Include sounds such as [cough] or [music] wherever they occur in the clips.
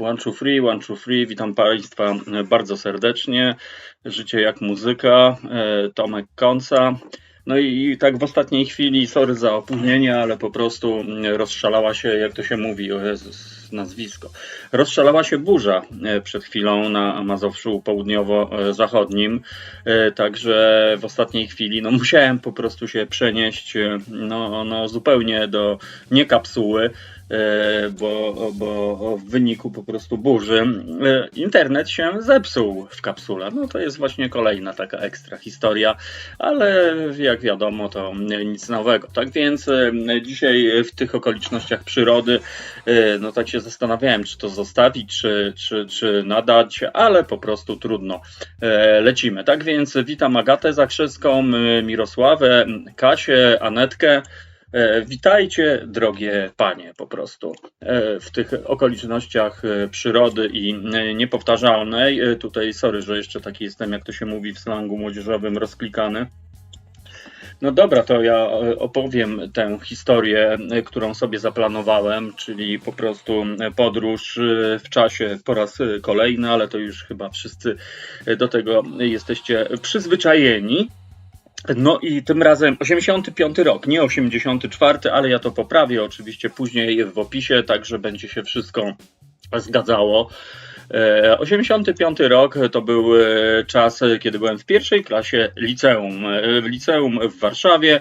One True Free, One Free, witam Państwa bardzo serdecznie. Życie jak muzyka, e, Tomek Konca. No i tak w ostatniej chwili, sorry za opóźnienie, ale po prostu rozszalała się, jak to się mówi, o Jezus, nazwisko. Rozszalała się burza e, przed chwilą na Mazowszu południowo-zachodnim, e, także w ostatniej chwili no, musiałem po prostu się przenieść no, no, zupełnie do nie kapsuły, E, bo, bo w wyniku po prostu burzy e, internet się zepsuł w kapsule. No to jest właśnie kolejna taka ekstra historia, ale jak wiadomo to nic nowego. Tak więc e, dzisiaj w tych okolicznościach przyrody no tak się zastanawiałem, czy to zostawić, czy, czy, czy nadać, ale po prostu trudno. Lecimy. Tak więc witam Agatę Zakrzewską, Mirosławę, Kasię, Anetkę. E, witajcie, drogie panie, po prostu e, w tych okolicznościach e, przyrody i niepowtarzalnej. Tutaj, sorry, że jeszcze taki jestem, jak to się mówi w slangu młodzieżowym, rozklikany. No dobra, to ja opowiem tę historię, którą sobie zaplanowałem, czyli po prostu podróż w czasie po raz kolejny, ale to już chyba wszyscy do tego jesteście przyzwyczajeni. No i tym razem 85 rok, nie 84, ale ja to poprawię oczywiście później w opisie, także będzie się wszystko zgadzało. 85 e, rok to był e, czas, kiedy byłem w pierwszej klasie liceum. E, w liceum w Warszawie,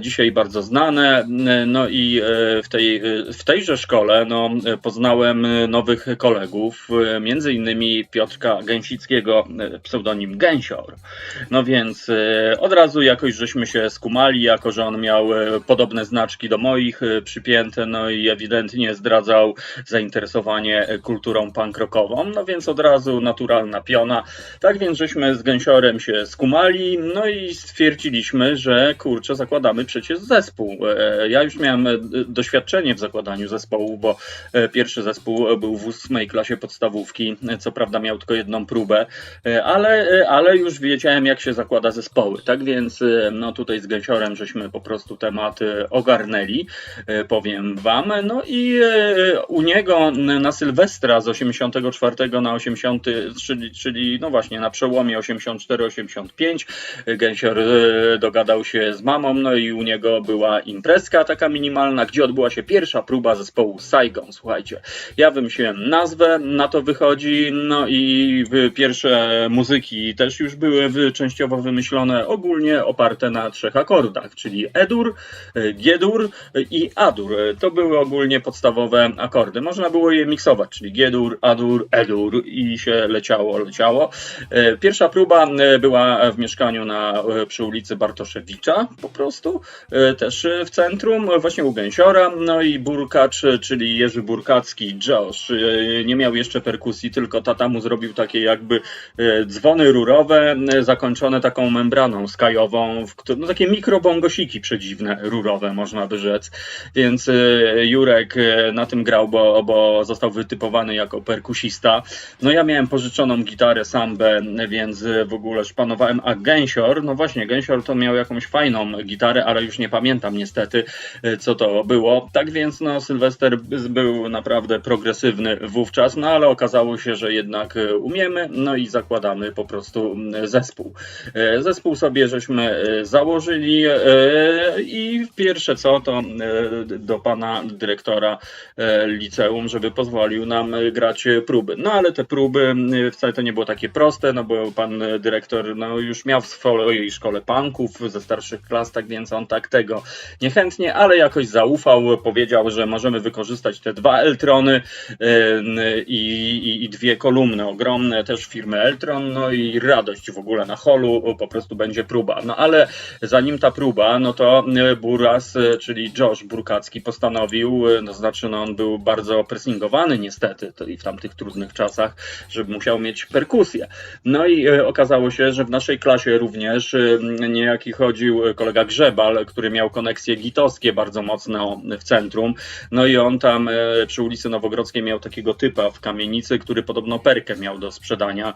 dzisiaj bardzo znane. No i w, tej, w tejże szkole no, poznałem nowych kolegów, między innymi Piotrka Gęsickiego, pseudonim Gęsior. No więc od razu jakoś żeśmy się skumali, jako że on miał podobne znaczki do moich przypięte, no i ewidentnie zdradzał zainteresowanie kulturą punk rockową no więc od razu naturalna piona. Tak więc żeśmy z gęsiorem się skumali, no i stwierdziliśmy, że kurczę, zakładamy przecież zespół. E, ja już miałem e, doświadczenie w zakładaniu zespołu, bo e, pierwszy zespół był w ósmej klasie podstawówki, co prawda miał tylko jedną próbę, ale, ale już wiedziałem, jak się zakłada zespoły. Tak więc no tutaj z gęsiorem żeśmy po prostu tematy ogarnęli, powiem wam. No i u niego na Sylwestra z 84 84 na 80, czyli, czyli no właśnie na przełomie 84-85 Gęsior e, dogadał się z mamą, no i u niego była imprezka taka minimalna, gdzie odbyła się pierwsza próba zespołu Saigon, słuchajcie. Ja wymyśliłem nazwę, na to wychodzi, no i pierwsze muzyki też już były częściowo wymyślone, ogólnie oparte na trzech akordach, czyli E-dur, e, G-dur i A-dur. To były ogólnie podstawowe akordy. Można było je miksować, czyli G-dur, A-dur, Edur i się leciało, leciało. E, pierwsza próba e, była w mieszkaniu na, e, przy ulicy Bartoszewicza po prostu, też w centrum, właśnie u Gęsiora, no i Burkacz, czyli Jerzy Burkacki, Josh, nie miał jeszcze perkusji, tylko tata mu zrobił takie jakby dzwony rurowe, zakończone taką membraną skajową, no takie mikrobongosiki przedziwne, rurowe można by rzec, więc Jurek na tym grał, bo, bo został wytypowany jako perkusista no ja miałem pożyczoną gitarę Sambę, więc w ogóle szpanowałem, a Gęsior, no właśnie, Gęsior to miał jakąś fajną gitarę, ale już nie pamiętam niestety, co to było. Tak więc no Sylwester był naprawdę progresywny wówczas, no ale okazało się, że jednak umiemy, no i zakładamy po prostu zespół. Zespół sobie żeśmy założyli i pierwsze co to do pana dyrektora liceum, żeby pozwolił nam grać próby próby. No ale te próby y, wcale to nie było takie proste, no bo pan dyrektor no, już miał w swojej szkole panków ze starszych klas, tak więc on tak tego niechętnie, ale jakoś zaufał, powiedział, że możemy wykorzystać te dwa Eltrony yy, i, i, dwie kolumny ogromne też firmy Eltron, no i radość w ogóle na holu, po prostu będzie próba. No ale zanim ta próba, no to y, Buras, y, czyli Josh Burkacki postanowił, no znaczy no on był bardzo pressingowany niestety i w tamtych trudnych czasach, żeby musiał mieć perkusję. No i e, okazało się, że w naszej klasie również e, niejaki chodził kolega Grzebal, który miał koneksje gitowskie bardzo mocno w centrum. No i on tam e, przy ulicy Nowogrodzkiej miał takiego typa w kamienicy, który podobno perkę miał do sprzedania.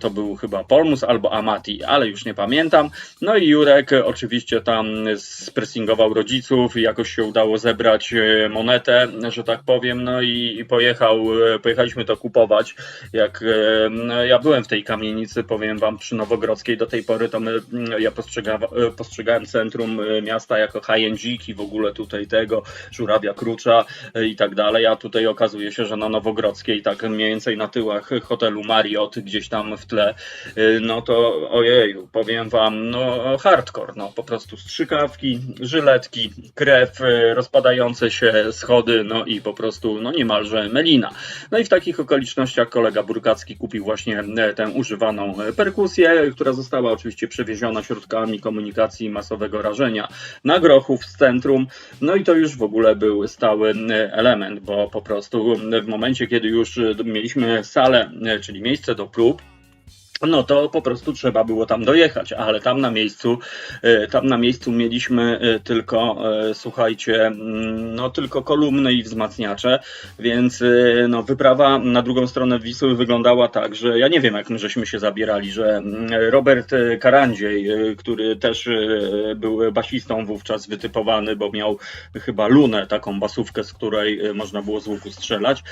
To był chyba Polmus albo Amati, ale już nie pamiętam. No i Jurek oczywiście tam spressingował rodziców i jakoś się udało zebrać monetę, że tak powiem, no i pojechał, pojechaliśmy to kupować. Jak no, ja byłem w tej kamienicy, powiem wam, przy Nowogrodzkiej do tej pory to my, mm, ja postrzega, postrzegałem centrum e, miasta jako high-endziki, w ogóle tutaj tego, żurawia krucza e, i tak dalej, a tutaj okazuje się, że na Nowogrodzkiej, tak mniej więcej na tyłach hotelu Marriott, gdzieś tam w tle, e, no to ojeju, powiem wam, no hardcore, no po prostu strzykawki, żyletki, krew, rozpadające się schody, no i po prostu, no niemalże melina. No i w takich okolicznościach kolega Burkacki kupił właśnie e, tę używaną perkusję, która została oczywiście przewieziona środkami komunikacji masowego rażenia na Grochów z centrum. No i to już w ogóle był stały e, element, bo po prostu w momencie, kiedy już mieliśmy salę, e, czyli miejsce do prób, no to po prostu trzeba było tam dojechać, ale tam na miejscu, e, tam na miejscu mieliśmy e, tylko, e, słuchajcie, mm, no tylko kolumny i wzmacniacze, więc no wyprawa na drugą stronę Wisły wyglądała tak, że ja nie wiem jak my żeśmy się zabierali, że mm, Robert Karandziej, który też był basistą wówczas wytypowany, bo miał chyba lunę, taką basówkę, z której można było z łuku strzelać,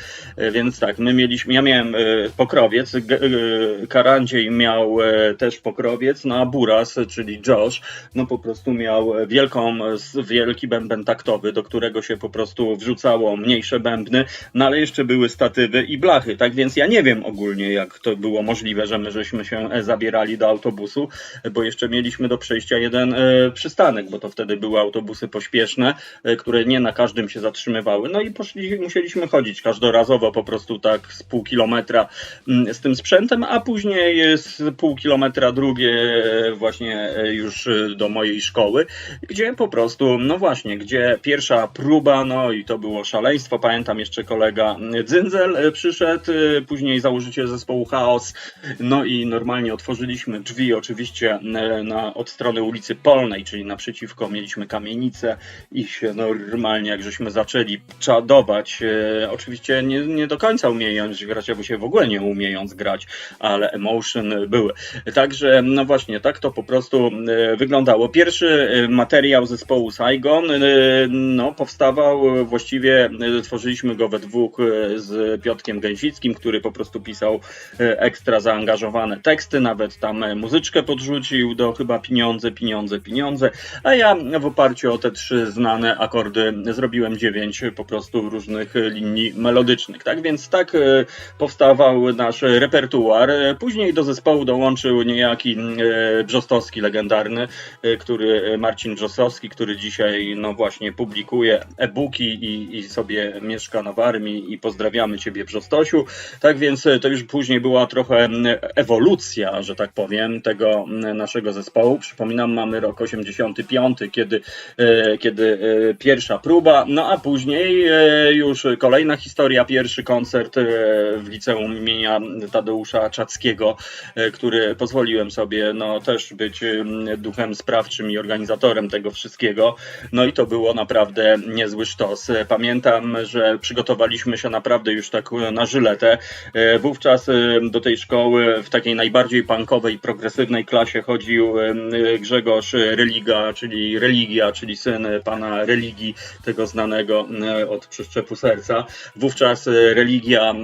więc tak, my mieliśmy, ja miałem pokrowiec, Karandziej Miał e, też pokrowiec, no a Buras, czyli Josh, no po prostu miał wielką, wielki bęben taktowy, do którego się po prostu wrzucało mniejsze bębny, no ale jeszcze były statywy i blachy, tak więc ja nie wiem ogólnie jak to było możliwe, że my żeśmy się e, zabierali do autobusu, bo jeszcze mieliśmy do przejścia jeden e, przystanek, bo to wtedy były autobusy pośpieszne, które nie na każdym się zatrzymywały, no i poszli, musieliśmy chodzić każdorazowo po prostu tak z pół kilometra mm, z tym sprzętem, a później jest pół kilometra drugie właśnie już do mojej szkoły, gdzie po prostu, no właśnie, gdzie pierwsza próba, no i to było szaleństwo. Pamiętam jeszcze kolega Dzyndzel przyszedł, później założyciel zespołu Chaos, no i normalnie otworzyliśmy drzwi, oczywiście na, od strony ulicy Polnej, czyli naprzeciwko mieliśmy kamienicę i się normalnie, jak żeśmy zaczęli czadować, e, oczywiście nie, nie do końca umiejąc grać, albo się w ogóle nie umiejąc grać, ale emotion były. Także, no właśnie, tak to po prostu e, wyglądało. Pierwszy e, materiał zespołu Saigon e, no, powstawał właściwie, tworzyliśmy go we dwóch z Piotkiem Gęsickim, który po prostu pisał ekstra zaangażowane teksty, nawet tam muzyczkę podrzucił do chyba pieniądze, pieniądze, pieniądze, a ja w oparciu o te trzy znane akordy zrobiłem dziewięć po prostu różnych linii melodycznych. Tak więc tak powstawał nasz repertuar. Później do zespołu dołączył niejaki e, Brzostowski legendarny, e, który Marcin Brzostowski, który dzisiaj no właśnie publikuje e-booki i, i sobie mieszka na Warmii i pozdrawiamy Ciebie Brzostosiu. Tak więc e, to już później była trochę ewolucja, że tak powiem, tego naszego zespołu. Przypominam, mamy rok 85, kiedy, kiedy pierwsza próba, no a później już kolejna historia, pierwszy koncert w liceum imienia Tadeusza Czackiego, E, który pozwoliłem sobie no, też być duchem sprawczym i organizatorem tego wszystkiego. No i to było naprawdę niezły sztos. Pamiętam, że przygotowaliśmy się naprawdę już tak na żyletę. E, wówczas do tej szkoły w takiej najbardziej punkowej, progresywnej klasie chodził Grzegorz Religa, czyli Religia, czyli syn pana Religii, tego znanego od przeszczepu serca. Wówczas Religia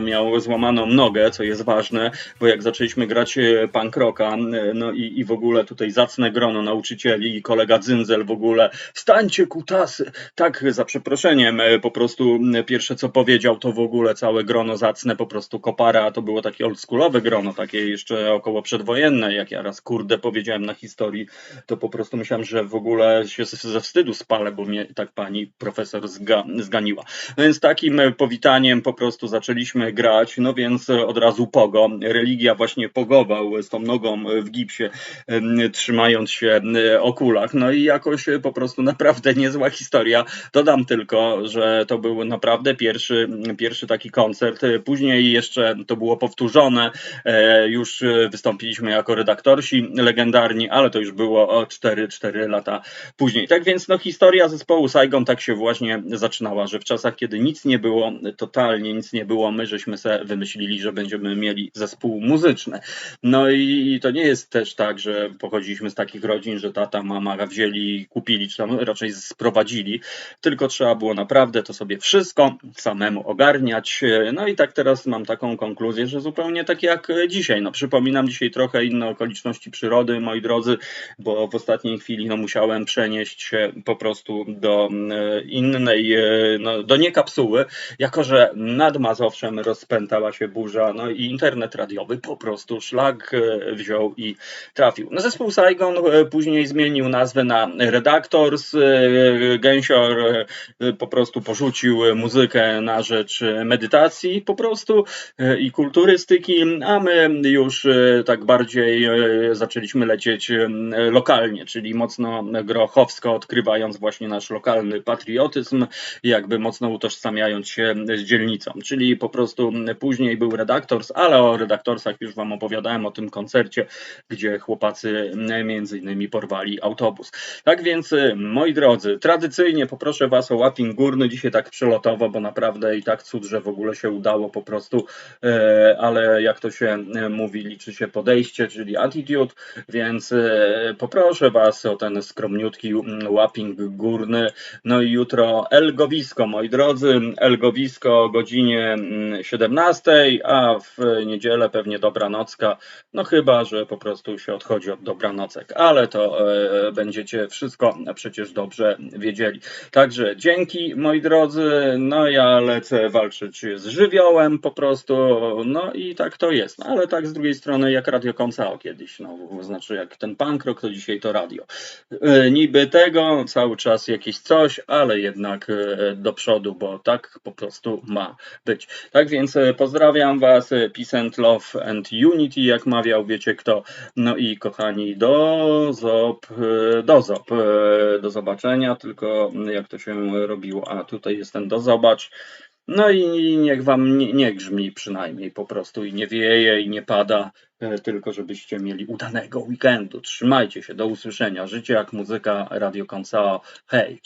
miał złamaną nogę, co jest ważne, bo jak zaczęliśmy zaczęliśmy grać e, punk rocka, e, no i, i w ogóle tutaj zacne grono nauczycieli i kolega Dzyndzel w ogóle, wstańcie kutasy, tak za przeproszeniem, e, po prostu pierwsze co powiedział to w ogóle całe grono zacne, po prostu kopara, to było takie oldschoolowe grono, takie jeszcze około przedwojenne, jak ja raz kurde powiedziałem na historii, to po prostu myślałem, że w ogóle się ze wstydu spalę, bo mnie tak pani profesor zga, zganiła. No więc takim powitaniem po prostu zaczęliśmy grać, no więc od razu pogo, religia właśnie pogował z tą nogą w gipsie, trzymając się e, o kulach. No i jakoś e, po prostu naprawdę [laughs] niezła historia. Dodam tylko, że to był naprawdę pierwszy, pierwszy taki koncert. Później jeszcze to było powtórzone. E, Już e, wystąpiliśmy jako redaktorsi legendarni, ale to już było o 4-4 lata później. Tak więc no, historia zespołu Saigon tak się właśnie zaczynała, że w czasach, kiedy nic nie było, totalnie nic nie było, my żeśmy sobie wymyślili, że będziemy mieli zespół muzyczny. No i to nie jest też tak, że pochodziliśmy z takich rodzin, że tata, mama wzięli i kupili, czy tam raczej sprowadzili, tylko trzeba było naprawdę to sobie wszystko samemu ogarniać. No i tak teraz mam taką konkluzję, że zupełnie tak jak dzisiaj. No przypominam dzisiaj trochę inne okoliczności przyrody, moi drodzy, bo w ostatniej chwili no, musiałem przenieść się po prostu do e, innej, e, no, do nie kapsuły, jako że nad Mazowszem rozpętała się burza, no i internet radiowy po prostu szlak e, wziął i trafił. No zespół Saigon e, później zmienił nazwę na Redactors. e, Gęsior po prostu porzucił muzykę na rzecz medytacji po prostu i kulturystyki, a my już tak bardziej zaczęliśmy lecieć lokalnie, czyli mocno grochowsko, odkrywając właśnie nasz lokalny patriotyzm, jakby mocno utożsamiając się z dzielnicą. Czyli po prostu później był Redaktors, ale o Redaktorsach już Wam opowiadałem o tym koncercie, gdzie chłopacy między innymi porwali autobus. Tak więc, y, moi drodzy, tradycyjnie poproszę Was o łapping górny, dzisiaj tak przelotowo, bo naprawdę i tak cud, że w ogóle się udało po prostu, e, ale jak to się e, mówi, liczy się podejście, czyli attitude, więc poproszę Was o ten skromniutki mm, łapping górny. No i jutro Elgowisko, moi drodzy, Elgowisko o godzinie mm, 17, a w niedzielę pewnie dobranocka, no chyba, że po prostu się odchodzi od dobranocek, ale to e, będziecie wszystko przecież dobrze wiedzieli. Także dzięki moi drodzy, no ja lecę walczyć z żywiołem po prostu, no i tak to jest, no, ale tak z drugiej strony jak Radio Koncao kiedyś, no znaczy jak ten punk rock, to dzisiaj to radio. E, Niby tego, cały czas jakieś coś, ale jednak e, do przodu, bo tak po prostu ma być. Tak więc pozdrawiam Was, peace and love and unity, jak mawiał wiecie kto. No i kochani, do zop, e, do zop, e, do zobaczenia, tylko jak to się robiło, a tutaj jest ten do zobacz. No i niech Wam nie, nie grzmi przynajmniej po prostu i nie wieje i nie pada, e, tylko żebyście mieli udanego weekendu. Trzymajcie się, do usłyszenia. Życie jak muzyka, Radio Koncao. Hej!